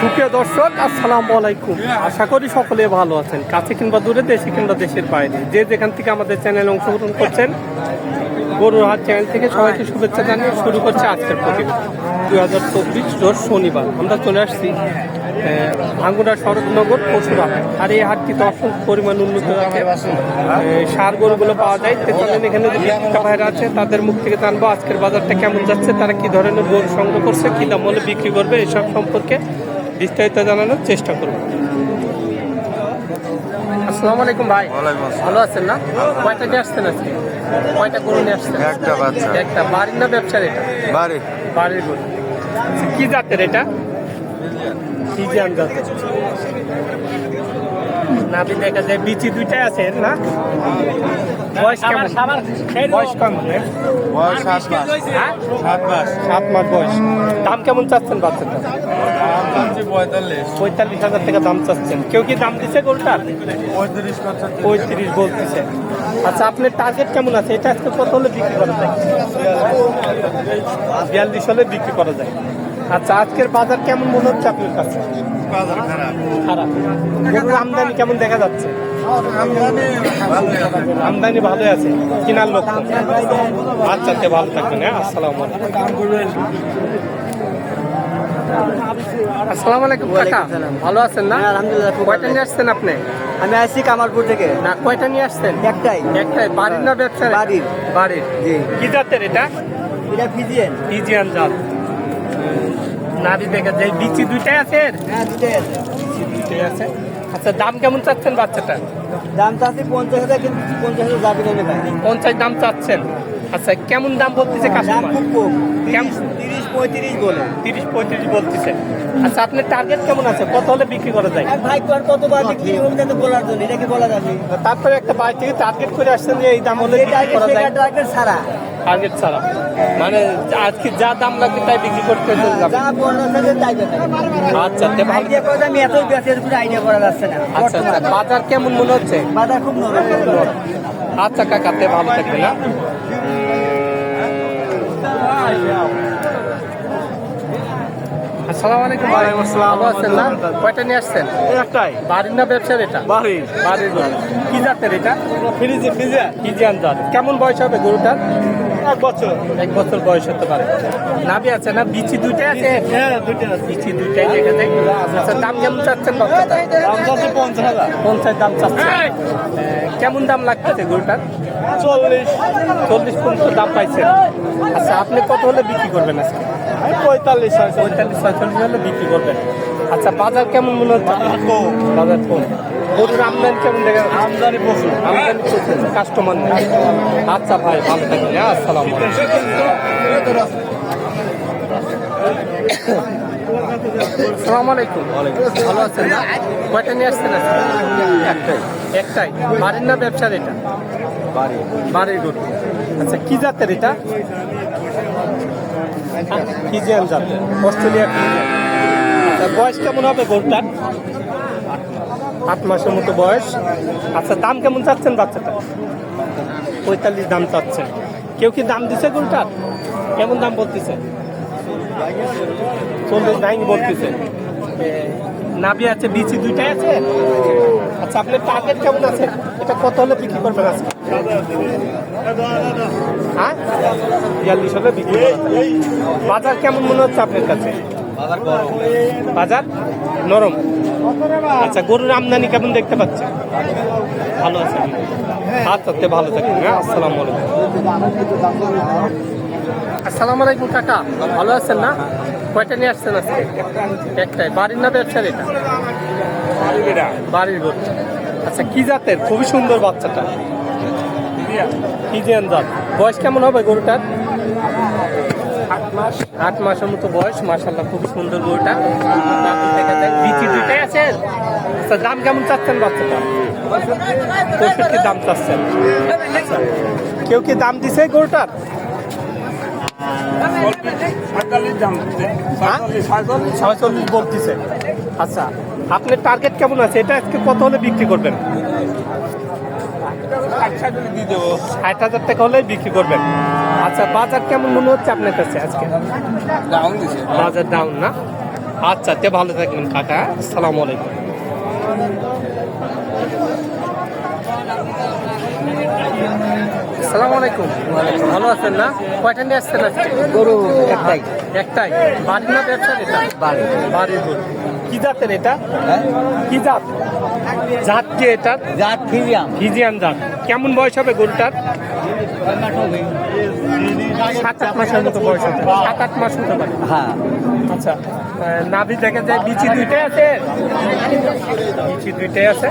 সুপ্রিয় দর্শক, আসসালামু আলাইকুম। আশা করি সকলে ভালো আছেন। কাছে কিংবা দূরে, দেশে কিংবা দেশের বাইরে। যে যেখান থেকে আমাদের চ্যানেলে অংশগ্রহণ করছেন, গরুর হাট চ্যানেল থেকে সবাইকে শুভেচ্ছা জানিয়ে শুরু করছে আজকের প্রতিদিন দুই হাজার চব্বিশ রোজ শনিবার। আমরা চলে আসছি ভাঙ্গুড়া শরৎনগর পশুরা আর এই হাটটিতে অসংখ্য পরিমাণ উন্নত আছে। সার গরুগুলো পাওয়া যায়। তো চলেন এখানে যে বিক্রেতা ভাইরা আছে, তাদের মুখ থেকে জানব আজকের বাজারটা কেমন যাচ্ছে, তারা কি ধরনের গরু সংগ্রহ করছে, কি দাম হলে বিক্রি করবে, এসব সম্পর্কে বিস্তারিত জানানোর চেষ্টা করব। আসসালামু আলাইকুম ভাই। ভালো আছেন না? কয়টা নিয়ে আসছেন আজকে? কয়টা গরু নিয়ে আসছেন? একটা বাচ্চা। একটা বাড়ির না ব্যবসার এটা? বাড়ি। বাড়ির গরু। আচ্ছা, কি জাতের এটা? ফিজিয়ান জাতের নাভি দেখা যায় বিচি দুইটাই আছে না? বয়স কেমন? বয়স কেমন? বয়স সাত মাস। হ্যাঁ? সাত মাস। সাত মাস বয়স। দাম কেমন চাচ্ছেন বাচ্চাটা পঁয়তাল্লিশ। পঁয়তাল্লিশ হাজার টাকা দাম চাচ্ছেন। কেউ কি দাম দিছে পঁয়ত্রিশ পঁয়ত্রিশ বলতেছে। আচ্ছা আপনার টার্গেট কেমন আছে? এটা আজকে কত হলে বিক্রি করা যায়? বিয়াল্লিশ হলে বিক্রি করা যায়। আচ্ছা আজকের বাজার কেমন মনে হচ্ছে আপনার কাছে? খারাপ। খারাপ। গরুর আমদানি কেমন দেখা যাচ্ছে? আমদানি ভালোই আছে আমদানি ভালোই আছে কিনার লোক আচ্ছা আচ্ছা ভালো থাকবেন হ্যাঁ আসসালামু আলাইকুম। আসসালামু আলাইকুম কাকা। ভালো আছেন না? হ্যাঁ, আলহামদুলিল্লাহ, কয়টা নিয়ে আসছেন আপনি? আমি আসছি কামালপুর থেকে। না কয়টা নিয়ে আসছেন? একটাই। একটাই। বাড়ির না ব্যবসা বাড়ির। বাড়ির। জি। কি জাতের এটা? এটা ফিজিয়ান। ফিজিয়ান জাত। নাভি দেখা যায় বিচি দুইটাই আছে এর? হ্যাঁ দুটাই আছে। বিচি দুইটাই আছে। আচ্ছা দাম কেমন চাচ্ছেন বাচ্চাটা? দাম চাচ্ছি পঞ্চাশ হাজার কিন্তু পঞ্চাশ হাজার যাবে না ভাই। পঞ্চাশ দাম চাচ্ছেন। আচ্ছা কেমন দাম বলতেছে দাম কাস্টমার খুব কম। তিরিশ পঁয়ত্রিশ বলে। তিরিশ পঁয়ত্রিশ বলতেছে। আচ্ছা আপনার টার্গেট কেমন আছে? কত হলে বিক্রি করা যায়? ভাই কর কতবার বিক্রি হবে বলার জন্য? এটা কি বলা যাবে? তারপরে একটা বাইরে থেকে টার্গেট করে আসছেন যে এই দাম হলে বিক্রি করা যায়। টার্গেট ছাড়া। টার্গেট ছাড়া। মানে আজকে যা দাম লাগবে তাই বিক্রি করতে আচ্ছা আমি এতই বেশি এর উপরে আইডিয়া করা যাচ্ছে না। আচ্ছা আচ্ছা। বাজার কেমন মনে হচ্ছে? বাজার খুব নরম। আচ্ছা কাকাতে ভালো থাকবে না আসসালামু আলাইকুম। ভাই ভালো আছেন না? কয়টা নিয়ে আসছেন? একটাই। বাড়ির না ব্যবসার এটা? বাড়ির বাড়ির কি জাতের এটা? ফ্রিজে ফ্রিজে। ফিজিয়ান জাত। কেমন বয়স হবে গরুটার? এক বছর। এক বছর বয়স হতে পারে। নাভি আছে না? বিচি দুইটাই আছে? হ্যাঁ দুইটা বিচি দুইটাই দেখা যায়। আচ্ছা দাম কেমন চাচ্ছেন দাম চাচ্ছি পঞ্চাশ হাজার। পঞ্চাশ দাম চাচ্ছেন। এ, কেমন দাম লাগতেছে গরুটার? চল্লিশ। চল্লিশ পর্যন্ত দাম পাইছেন। আচ্ছা আপনি কত হলে বিক্রি করবেন আজকে? পঁয়তাল্লিশ পঁয়তাল্লিশ ছয়চল্লিশ হলে বিক্রি করবেন। আচ্ছা বাজার কেমন মনে হচ্ছে? বাজার কম। গরুর আমদানি কেমন দেখা যাচ্ছে? আমদানি প্রচুর। আমদানি প্রচুর। কাস্টমার নেই। আচ্ছা ভাই ভালো থাকবেন হ্যাঁ আসসালাম আসসালামু আলাইকুম। ভালো আছেন না? কয়টা নিয়ে আসছেন? একটাই। একটাই। বাড়ির না ব্যবসার এটা? বাড়ি বাড়ির গরু। আচ্ছা কি জাতের এটা? ফিজিয়ান জাতের অস্ট্রেলিয়া বয়স কেমন হবে গরুটার? আট মাসের মতো বয়স। আচ্ছা দাম কেমন চাচ্ছেন বাচ্চাটা? পঁয়তাল্লিশ দাম চাচ্ছেন। কেউ কি দাম দিছে গরুটার? কেমন দাম বলতেছে? চল্লিশ দাম বলতেছে। নাভি আছে, বিচি দুইটাই আছে? আচ্ছা আপনার টার্গেট কেমন আছে? এটা কত হলে বিক্রি করবেন আজকে? হ্যাঁ? বিয়াল্লিশ হলে বিক্রি বাজার কেমন মনে হচ্ছে আপনার কাছে? বাজার নরম। আচ্ছা গরুর আমদানি কেমন দেখতে পাচ্ছেন? ভালো আছে। আচ্ছা ভালো থাকবেন হ্যাঁ? আসসালামু আলাইকুম। আসসালামু আলাইকুম, কাকা। ভালো আছেন না? কয়টা নিয়ে আসছেন আজকে? একটাই। বাড়ির না ব্যবসার এটা? বাড়ির গরু আচ্ছা কি জাতের? খুবই সুন্দর বাচ্চাটা। ফিজিয়ান জাত বয়স কেমন হবে গরুটার? আট মাস। আট মাসের মতো বয়স মাসাল্লাহ খুব সুন্দর গরুটা। বিচি দুইটাই আচ্ছা দাম কেমন চাচ্ছেন বাচ্চাটা? পঁয়ষট্টি দাম চাচ্ছেন। আচ্ছা কেউ কি দাম দিছে গরুটার? ছয়চল্লিশ বলতেছে। আচ্ছা আপনার টার্গেট কেমন আছে? এটা আজকে কত হলে বিক্রি করবেন? ষাট হাজার টাকা হলে বিক্রি করবেন। আচ্ছা বাজার কেমন মনে হচ্ছে আপনার কাছে আজকে? বাজার ডাউন না? আচ্ছা তে ভালো থাকবেন কাকা আসসালামু আলাইকুম। আসসালামু আলাইকুম। ভালো আছেন না? কয়টা নিয়ে আসছেন আজকে? গরু একটাই। একটাই। বাড়ি না ব্যবসা এটা বাড়ি। বাড়ির গরু। কি জাতের এটা? হ্যাঁ? কি জাত? জাত কি এটা জাত ফিরিয়াম ফিজিয়ান জাত। কেমন বয়স হবে গরুটার? সাত আট মাসের মতো বয়স হবে। সাত আট মাস হতে পারে। হ্যাঁ। আচ্ছা নাভি দেখা যায় বিচি দুইটাই আছে? বিচি দুইটাই আছে।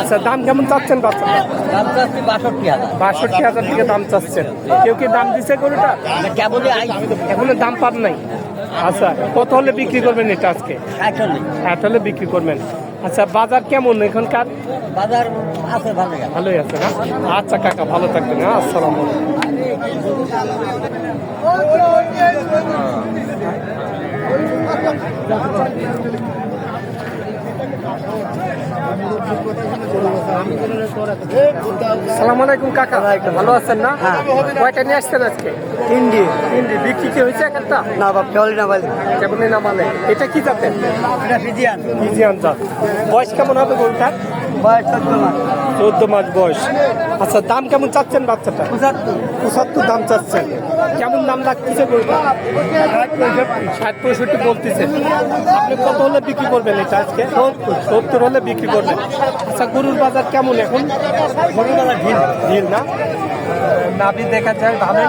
আচ্ছা দাম কেমন চাচ্ছেন দাম চাচ্ছি বাষট্টি হাজার। বাষট্টি হাজার থেকে দাম চাচ্ছেন। কেউ কি দাম দিছে গরুটা? কেবলই এখনও দাম পান নাই। আচ্ছা কত হলে বিক্রি করবেন এটা আজকে? ষাট হলে বিক্রি করবেন। আচ্ছা বাজার কেমন এখনকার? বাজার আছে ভালো ভালোই আছে না? আচ্ছা কাকা ভালো থাকবেন হ্যাঁ আসসালাম সালাম আলাইকুম কাকা। ভালো আছেন না? কয়টা নিয়ে আসছেন আজকে? তিনটি। তিনটি। বিক্রি কি হয়েছে একটা না বাপ কেবলই না বালি। না মানে এটা কি জাতের? এটা ফিজিয়ান। ইজিয়ান জাত। বয়স কেমন হবে গরুটার? বয়স চোদ্দ মাস চোদ্দ মাস বয়স। আচ্ছা দাম কেমন চাচ্ছেন বাচ্চাটা? পঁচাত্তর। দাম চাচ্ছেন। কেমন দাম লাগতেছে গরুটা ষাট পঁয়ষট্টি বলতেছে। আপনি কত হলে বিক্রি করবেন এটা আজকে? সত্তর হলে বিক্রি করবেন। আচ্ছা গরুর বাজার কেমন এখন? গরুর বাজার ঢিল। ঢিল না? নাভি দেখা যায় ভালো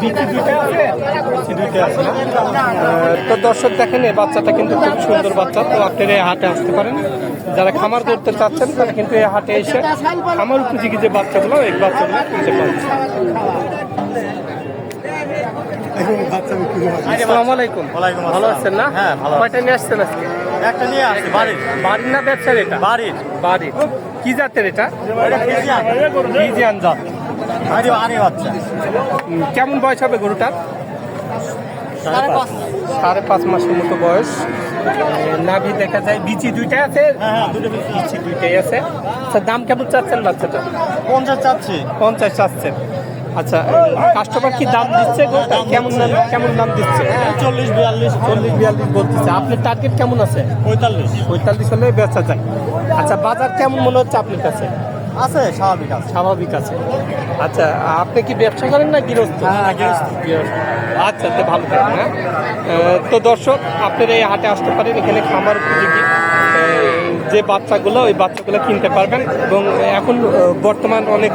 বিচি দুইটা আছে? বিচি দুইটা আছে তো দর্শক দেখেন এই বাচ্চাটা কিন্তু খুব সুন্দর বাচ্চা। তো আপনারা এই হাটে আসতে পারেন। যারা খামার করতে চাচ্ছেন তারা কিন্তু এই হাটে এসে খামার উপযোগী যে বাচ্চাগুলো এই বাচ্চাগুলো কিনতে পারছে আসসালামু আলাইকুম। ভালো আসসালাম। আছেন না? হ্যাঁ, ভালো কয়টা নিয়ে আসছেন আজকে? একটা নিয়ে আসছি বাড়ির। বাড়ির না ব্যবসার এটা? বাড়ির। বাড়ির। কি জাতের এটা? ফিজিয়ান জাত। কেমন বয়স হবে গরুটার? সাড়ে পাঁচ। মাসের মতো বয়স। নাভি দেখা যায় বিচি দুইটাই আছে? হ্যাঁ হ্যাঁ বিচি। দুইটাই আছে। আচ্ছা দাম কেমন চাচ্ছেন বাচ্চাটা পঞ্চাশ চাচ্ছি। পঞ্চাশ চাচ্ছেন। আচ্ছা কাস্টমার কি দাম দিচ্ছে গরুটা? কেমন দাম কেমন দাম দিচ্ছে? চল্লিশ বিয়াল্লিশ। চল্লিশ বিয়াল্লিশ বলতেছে। আপনার টার্গেট কেমন আছে? পঁয়তাল্লিশ। পঁয়তাল্লিশ হলে বেচা যায়। আচ্ছা বাজার কেমন মনে হচ্ছে আপনার কাছে? আছে স্বাভাবিক আছে। স্বাভাবিক আছে। আচ্ছা আপনি কি ব্যবসা করেন না গৃহস্থ? হ্যাঁ, গৃহস্থ। গৃহস্থ। আচ্ছা তো ভালো থাকবেন হ্যাঁ। তো দর্শক আপনারা এই হাটে আসতে পারেন এখানে খামার উপযোগী। যে বাচ্চাগুলো ওই বাচ্চাগুলো কিনতে পারবেন এবং এখন বর্তমান অনেক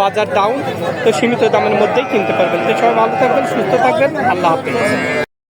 বাজার ডাউন তো সীমিত দামের মধ্যেই কিনতে পারবেন। তো সবাই ভালো থাকবেন সুস্থ থাকবেন আল্লাহ হাফিজ।